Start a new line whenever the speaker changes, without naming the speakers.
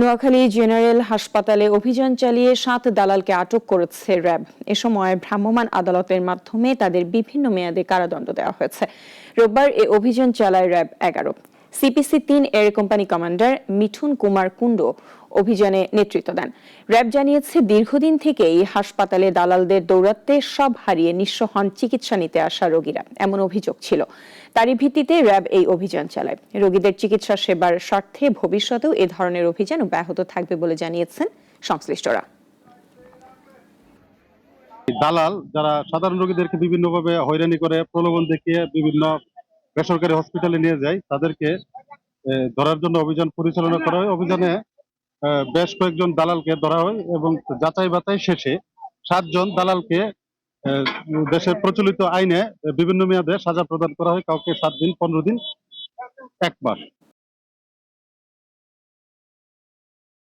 Noakhali general হাসপাতালে অভিযান চালিয়ে সাত দালালকে আটক করেছে র্যাব। এ সময় ভ্রাম্যমাণ আদালতের মাধ্যমে তাদের বিভিন্ন মেয়াদে কারাদণ্ড দেওয়া হয়েছে। রোববার এ অভিযান চালায় র্যাব এগারো। সিপিসি তিন air company commander Mithun Kumar Kundu অভিযানে নেতৃত্ব দেন। র্যাব জানিয়েছে, দীর্ঘদিন থেকেই হাসপাতালে দালালদের দৌরাত্মে সব হারিয়ে নিঃস্ব হন চিকিৎসা নিতে আসা রোগীরা, এমন অভিযোগ ছিল। তারই ভিত্তিতে র্যাব এই অভিযান চালায়। রোগীদের চিকিৎসা সেবার স্বার্থে ভবিষ্যতেও এ ধরনের অভিযান ব্যাহত থাকবে বলে জানিয়েছেন সংশ্লিষ্টরা।
দালাল যারা সাধারণ রোগীদেরকে বিভিন্নভাবে হয়রানি করে, প্রলোভন দেখিয়ে বিভিন্ন বেসরকারি হসপিটালে নিয়ে যায়, তাদেরকে ধরার জন্য অভিযান পরিচালনা করা হয়। অভিযানে বেশ কয়েকজন দালালকে ধরা হয় এবং যাচাই বাতাই শেষে সাতজন দালালকে দেশের প্রচলিত আইনে বিভিন্ন মেয়াদে সাজা প্রদান করা হয়। কাউকে সাত দিন, পনেরো দিন এক মাস